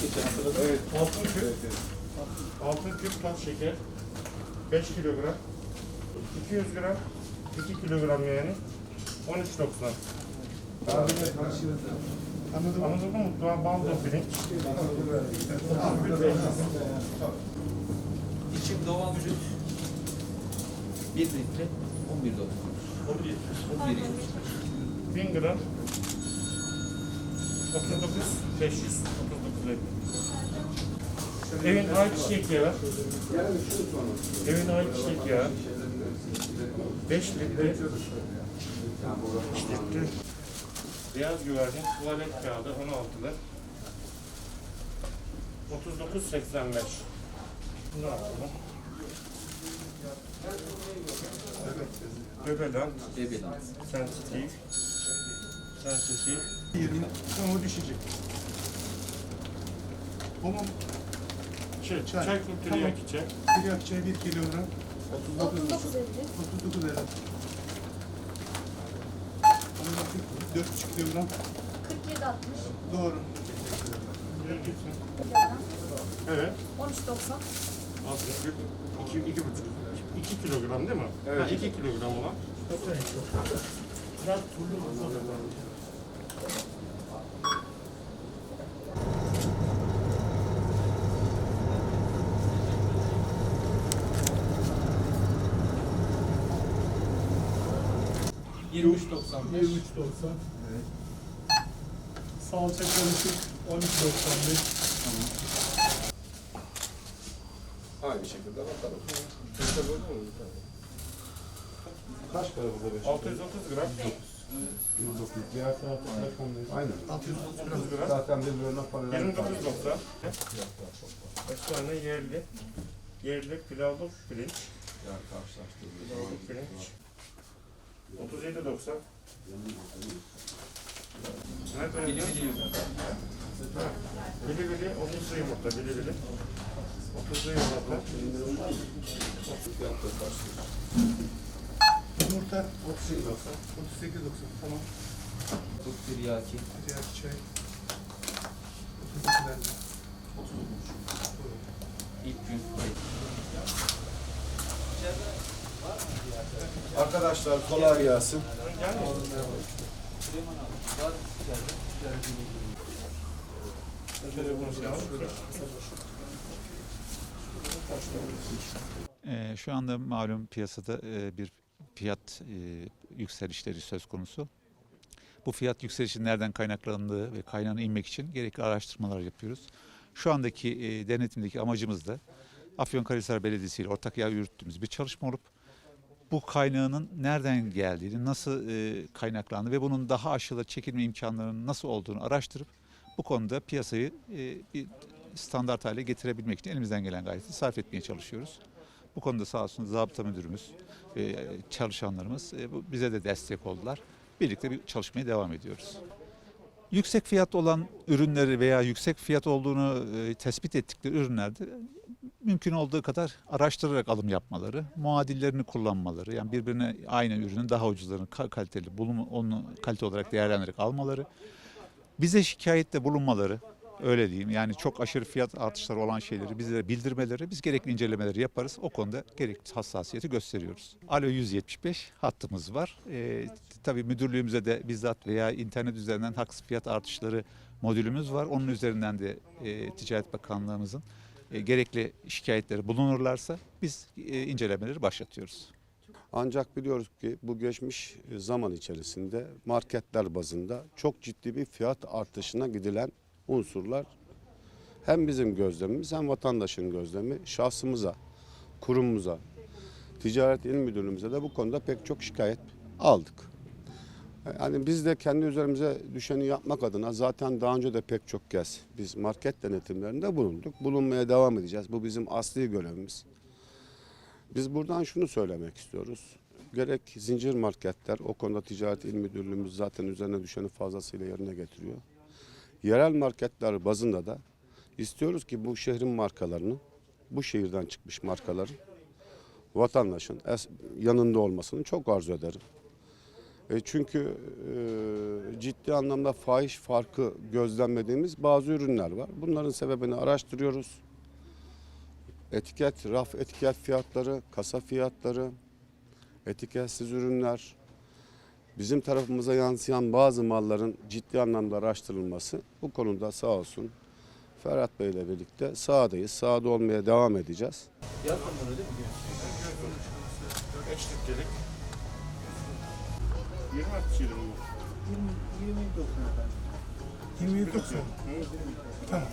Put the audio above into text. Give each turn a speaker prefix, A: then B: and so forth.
A: geçen hatırladım.
B: Evet.
C: Altın küp,
B: Evet, evet.
C: altın küp toz şeker 5 kilogram, 200 gram, 2 kilogram yani 13.90.
B: Abi de karşıydı. Anladın mı?
C: Anladın mı? Daha baldo pirinç.
A: İçim doğal vücut 1 litre 11.99. 11 litre.
C: 1000 gram 39 500 39 50. Evin ayçiçek yağı, evin ayçiçek yağı 5 litre. Litre. Beyaz güvercin tuvalet kağıdı 16'lı 39.85 Bunu alalım. Göbelen,
A: Bebeğin.
C: sensitif, sensitif,
B: Yerine ama düşecek. Onun
C: şey,
B: Çay.
C: çay, kültürü
B: Tamam.
C: yak içe.
B: bir çay 1 kilogram. 39
D: 39.50.
B: 39 lira. Da 4,5 kilogram.
D: 47.60.
B: Doğru.
C: Evet.
D: 13.90.
C: 60, 2, 2 buçuk. 2 kilogram değil mi?
B: Evet.
C: Ha, 2 kilogram olan. Biraz
A: %23.95.
E: 23.90. Salça karışık 13.95.
B: Aynı şekilde bakalım. Burada böyle mi? Kaç para burada 5?
C: 630 gram.
B: 109. Diğer tarafta rakamları. Aynen.
C: 630 gram.
B: Zaten birbirine paralel.
C: 29.90. Kaç tane yerli? Yerli pilavlı pirinç.
B: Yani karşılaştırıyoruz.
C: Pilavlı pirinç. 37.90. Nerede?
A: Bili bili yumurta.
C: Bili bili, 30 yumurta, bili bili. 30 yumurta.
E: Yumurta
B: 38.90.
E: 38.90. Tamam.
A: Tut tiryaki.
E: Diğer çay 32 lira.
A: İlk gün.
B: Arkadaşlar kolay gelsin.
F: Ee, şu anda malum piyasada e, bir fiyat e, yükselişleri söz konusu. Bu fiyat yükselişinin nereden kaynaklandığı ve kaynağına inmek için gerekli araştırmalar yapıyoruz. Şu andaki e, denetimdeki amacımız da Afyonkarahisar Belediyesi ile ortak yer yürüttüğümüz bir çalışma olup bu kaynağının nereden geldiğini, nasıl e, kaynaklandığını ve bunun daha aşağıda çekilme imkanlarının nasıl olduğunu araştırıp bu konuda piyasayı e, bir standart hale getirebilmek için elimizden gelen gayreti sarf etmeye çalışıyoruz. Bu konuda sağ olsun zabıta müdürümüz ve çalışanlarımız e, bu- bize de destek oldular. Birlikte bir çalışmaya devam ediyoruz. Yüksek fiyat olan ürünleri veya yüksek fiyat olduğunu e, tespit ettikleri ürünlerde mümkün olduğu kadar araştırarak alım yapmaları, muadillerini kullanmaları, yani birbirine aynı ürünün daha ucuzlarını ka- kaliteli, bulun, onu kalite olarak değerlendirerek almaları, bize şikayette bulunmaları, öyle diyeyim. Yani çok aşırı fiyat artışları olan şeyleri bizlere bildirmeleri, biz gerekli incelemeleri yaparız. O konuda gerekli hassasiyeti gösteriyoruz. Alo 175 hattımız var. Ee, tabii müdürlüğümüze de bizzat veya internet üzerinden haksız fiyat artışları modülümüz var. Onun üzerinden de e, Ticaret Bakanlığımızın e, gerekli şikayetleri bulunurlarsa biz e, incelemeleri başlatıyoruz.
G: Ancak biliyoruz ki bu geçmiş zaman içerisinde marketler bazında çok ciddi bir fiyat artışına gidilen unsurlar hem bizim gözlemimiz hem vatandaşın gözlemi şahsımıza, kurumumuza, ticaret il müdürlüğümüze de bu konuda pek çok şikayet aldık. Yani biz de kendi üzerimize düşeni yapmak adına zaten daha önce de pek çok kez biz market denetimlerinde bulunduk. Bulunmaya devam edeceğiz. Bu bizim asli görevimiz. Biz buradan şunu söylemek istiyoruz. Gerek zincir marketler, o konuda ticaret il müdürlüğümüz zaten üzerine düşeni fazlasıyla yerine getiriyor. Yerel marketler bazında da istiyoruz ki bu şehrin markalarını, bu şehirden çıkmış markaların vatandaşın yanında olmasını çok arzu ederim. E çünkü e, ciddi anlamda fahiş farkı gözlemlediğimiz bazı ürünler var. Bunların sebebini araştırıyoruz. Etiket, raf etiket fiyatları, kasa fiyatları, etiketsiz ürünler, bizim tarafımıza yansıyan bazı malların ciddi anlamda araştırılması bu konuda sağ olsun Ferhat Bey ile birlikte sahadayız. Sahada olmaya devam edeceğiz.
A: Yaz sonları değil mi?
C: Eşlik gelik. 20 at çiğdem mi?
E: 27.90. Tamam.